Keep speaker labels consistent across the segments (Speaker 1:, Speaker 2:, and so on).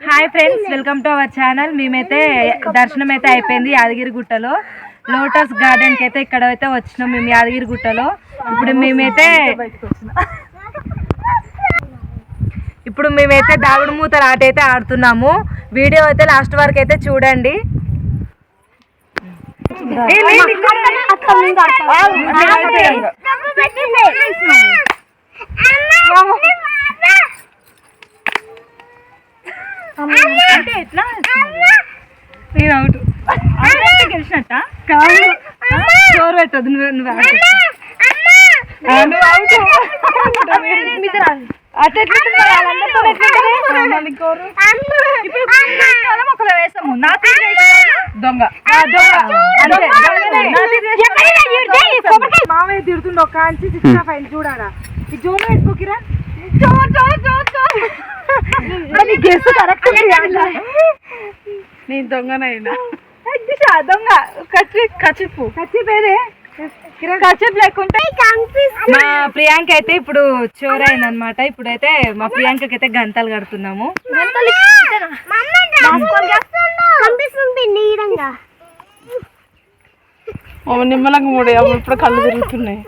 Speaker 1: Hi friends welcome to our channel మేమైతే దర్శనం అయితే అయిపోయింది యాదగిరి గుట్టలో. లోటస్ గార్డెన్కి అయితే ఇక్కడ అయితే వచ్చినాం మేము యాదగిరి గుట్టలో. ఇప్పుడు మేమైతే ఇప్పుడు మేమైతే దాగుడు మూతల ఆట అయితే ఆడుతున్నాము. వీడియో అయితే లాస్ట్ వరకు అయితే చూడండి ఏ, లేదు, ఇక్కడ. అంటే ఎట్లా? నేను అవుట్ అవుట్ గెలిచినట్ట? కాదు. చోరు పెట్టదు నువ్వు నువ్వు మొక్కలు వేసాము నా. దొంగ. మామయ్య తిడుతుండు కాంచి ఫైవ్ చూడాలా? ఈ జోన్ పెట్టుకోకిరా జో జో జో జో అది గెస్ కరెక్ట్
Speaker 2: నేను దొంగనైనా.
Speaker 1: దొంగ. కచ్చి కచ్చిపు లేకుంటే మా ప్రియాంక అయితే ఇప్పుడు చోరైంది అనమాట ఇప్పుడైతే మా ప్రియాంకకి అయితే గంతలు కడుతున్నాము.
Speaker 2: నిమ్మలంగా మూడే. ఇప్పుడు కళ్ళు తిరుగుతున్నాయి.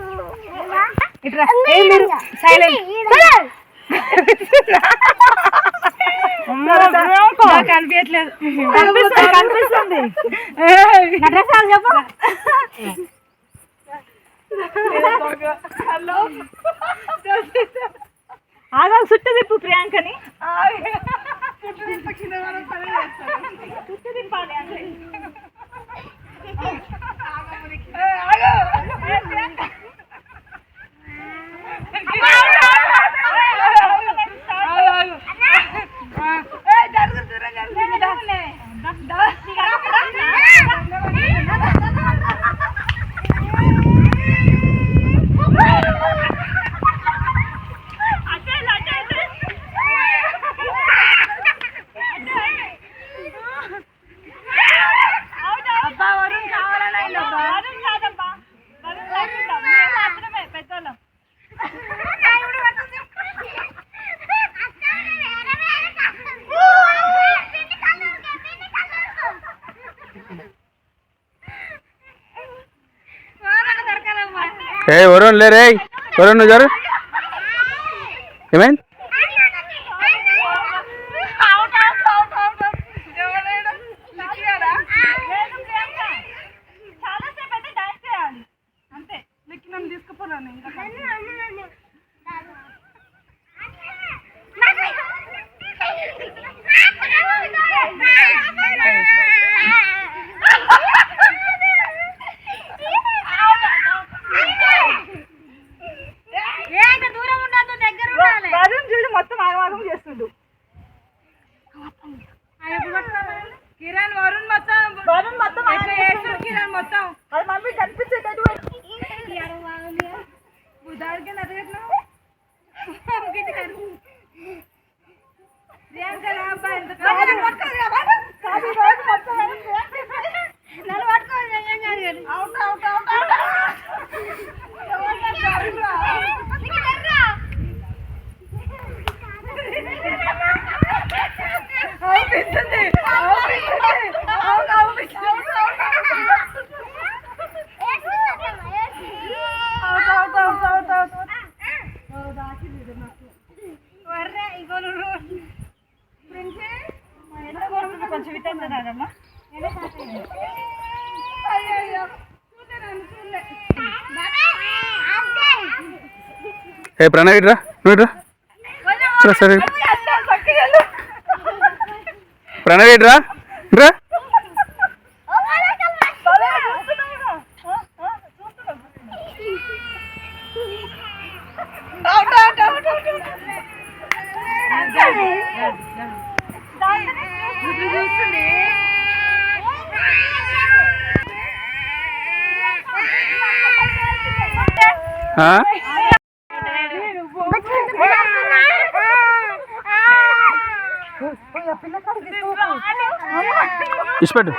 Speaker 1: సైలెంట్. కనిపించట్లేదు కనిపిస్తుంది చెప్పు. ఆగా సుట్టు తిప్పు ప్రియాంకని. సుట్టు తిప్పాలి అంటే
Speaker 3: ఏ వరుణ్ లేరే వరుణ్ గారు ఏమైంది?
Speaker 1: బుధానికి నచ్చగట్లేవు ప్రియాంక రా అబ్బా ఎంత నన్ను పట్టుకోవాలి ఏం కాదు కానీ.
Speaker 2: అవుట్ అవుట్ అవుట్
Speaker 1: అవుపిస్తుంది అవుపిస్తుంది అవును అవుపిస్తుంది out out out out out Varre ఇగో నువ్వు ప్రిన్సీ ఎంత కొడుతుంది కొంచెం ఇట్లా రాదమ్మా అయ్యో అయ్యో చూడలే నన్ను చూడలే
Speaker 3: ఏ ప్రణవ్ ఇట్రా నువ్వు ఇట్రా ఇట్రా సరే. ప్రణవ్ ఇట్రా ఇట్రా ఆ? ఇచ్చిపెట్టు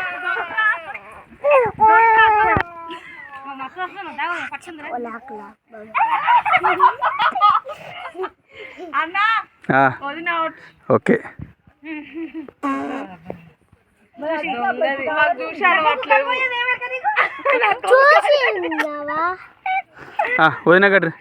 Speaker 1: అన్నా
Speaker 3: ఆ,
Speaker 2: వదిన అవుట్
Speaker 3: ఓకే
Speaker 2: మాకు చూశాను అట్లేవు
Speaker 3: ఆ, వదిన కట్రి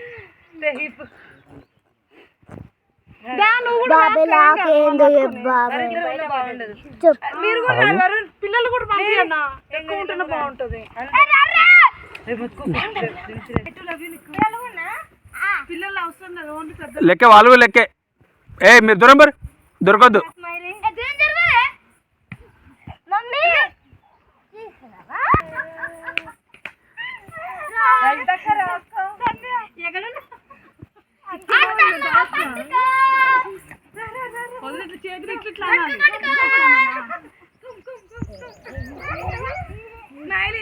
Speaker 2: మీరు కూడా వరుణ్, పిల్లలు కూడా పంపించన్న ఎక్కువ ఉంటేనే బాగుంటది పిల్లలు అవసరం లేదు ఓన్లీ పెద్ద
Speaker 3: లెక్కే వాళ్ళు లెక్కే ఏ మీరు దూరం బరు దొరకద్దు
Speaker 2: చేతులు ఇట్లా ఇట్లా అనాలి.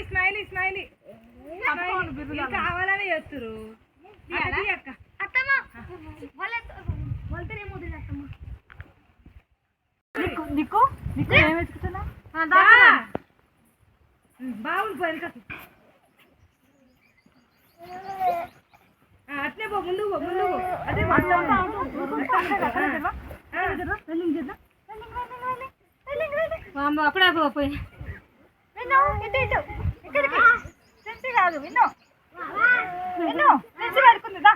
Speaker 2: స్మైలీ స్మైలీ కావాలని చేస్తురు అక్క
Speaker 1: నీకు నీకు? ఏం వెతుకుతున్నా
Speaker 2: బాగుంది కట్టు అట్లే పో ముందు పో ముందు పో. అదే
Speaker 1: అప్పుడే పోయి. సెన్సి కాదు విను విను సెన్సి పడుకుంది దా.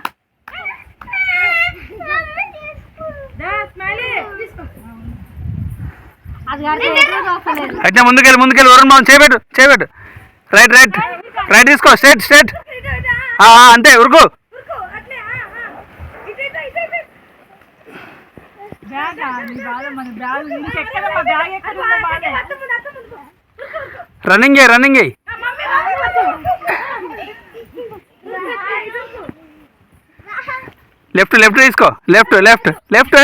Speaker 2: స్మైలీ.
Speaker 1: అది
Speaker 3: అయితే ముందుకెళ్ళి ముందుకెళ్ళి. వరుణ్ బాబు చేయబెట్టు చేయబెట్టు రైట్ రైట్. రైట్ తీసుకో స్ట్రైట్ స్ట్రైట్. అంతే ఉరుకు.
Speaker 2: అట్లే ఇటు
Speaker 3: లెఫ్ట్ లెఫ్ట్ తీసుకో. లెఫ్ట్ లెఫ్ట్ లెఫ్ట్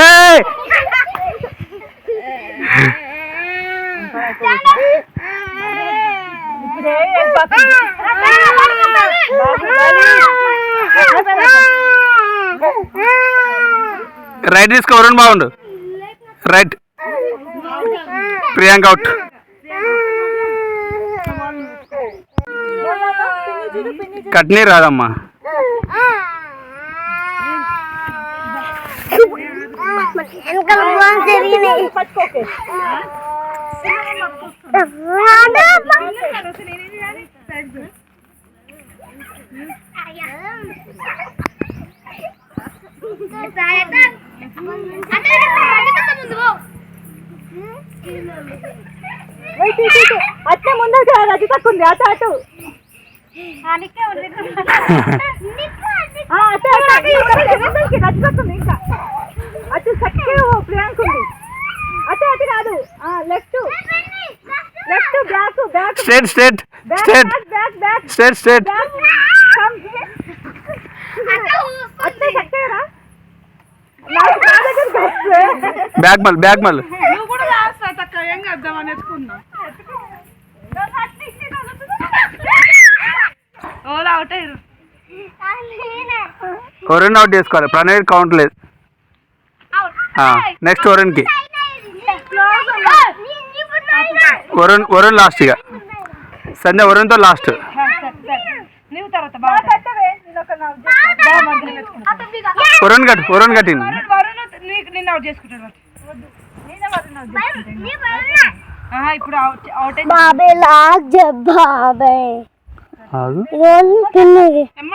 Speaker 3: రైట్ తీసుకో వరుణ్ బాగుండు రైట్. ప్రియాంక అవుట్. కట్నీ రాదమ్మా.
Speaker 4: వెనకాల బాగా జరిగినాయి
Speaker 1: అట్టే ముందర రజితకు అటు అటు ఆ, అటు అటు ఇంకా అటు చక్కగా ప్రియాంక ఉంది అటు అటు కాదు left left back back
Speaker 3: straight straight
Speaker 1: back
Speaker 3: straight straight straight
Speaker 1: back
Speaker 3: మల్ బ్యాక్ మల్.
Speaker 2: ఓలా అవుట్
Speaker 3: చేసుకోవాలి. ప్రణయ్ కౌంట్ లేదు. నెక్స్ట్ వరుణ్కి వరుణ్ వరుణ్ లాస్ట్ ఇక. సంధ్య వరుణ్తో లాస్ట్ వరుణ్ కట్ వరుణ్ కట్టింది
Speaker 2: ఇప్పుడు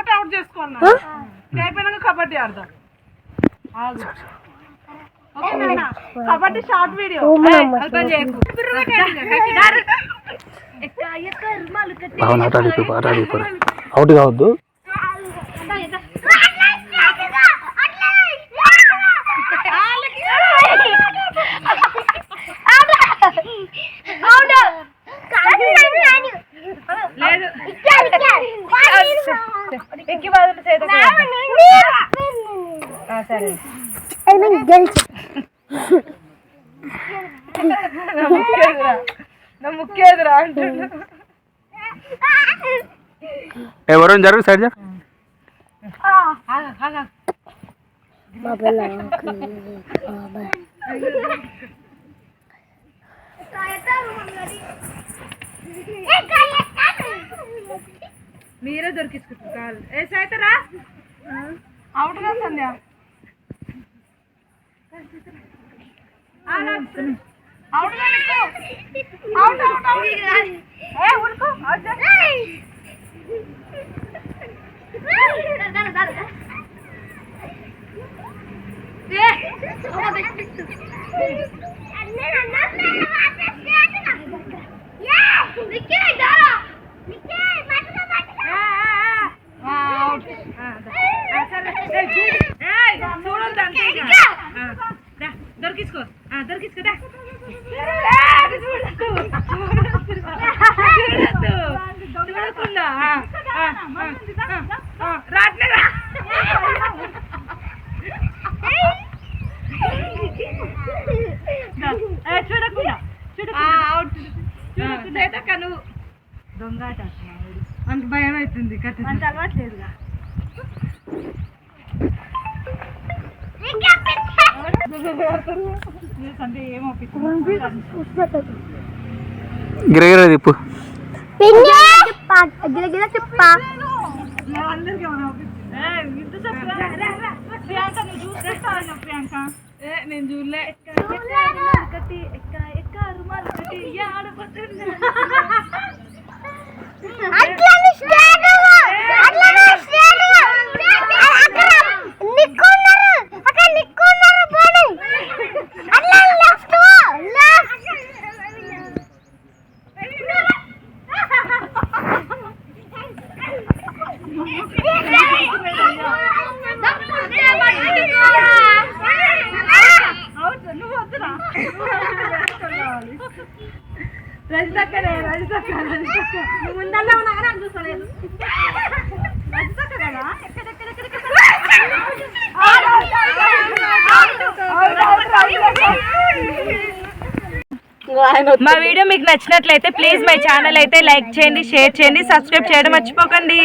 Speaker 2: అవుట్ చేసుకోవాలి కబడ్డీ ఆడదాం? కబడ్డీ షార్ట్ వీడియో
Speaker 3: బాగా ఆట ఆడిపో ఆట ఆడిపో అవుట్ కావద్దు.
Speaker 1: సరే.
Speaker 4: గెలిచి
Speaker 1: నా ముఖ్యదురా అంటున్నా
Speaker 3: ఏ వరుణ్ జరుగు సైడ్ జరు
Speaker 4: బాబాయ్ లాగ్ బాబాయ్
Speaker 2: మీరే దొరికించుకుంటారు కాదు ఏ సైతరా అవుట్గా సంధ్య. అవుట్ అవుట్ అవుట్ అవుట్ ఏ ఉరుకు అవుట్ చూడొద్దు అంతే ఇక. ఆ, దా, దొరికించుకో ఆ, దొరికించుకో దా. చూడకుండా. చూడకుండా నువ్వు అంత భయం అవుతుంది కథ అంత అలవాట్లేదుగా
Speaker 3: గిరగిర తిప్పు.
Speaker 4: పిండి తిప్ప
Speaker 2: నేను చూడలే. ఒకటి ఎక్క ఎక్క రుమాలు ఒకటి ఆడబోతున్నా
Speaker 4: అట్లని స్ట్రైట్ అట్లని స్ట్రైట్ అక్కడ నిక్కున్నారు అక్కడ నిక్కున్నారు పోనీ అట్లా లెఫ్ట్
Speaker 2: అవును నువ్వు వద్దురా రజితక్కనే రజితక్క రజితక్క నువ్వు ముందన్నా ఉన్నా కానీ చూస్తలేదు
Speaker 1: మా వీడియో మీకు నచ్చినట్లయితే ప్లీజ్ మై ఛానల్ అయితే లైక్ చేయండి షేర్ చేయండి సబ్స్క్రైబ్ చేయడం మర్చిపోకండి.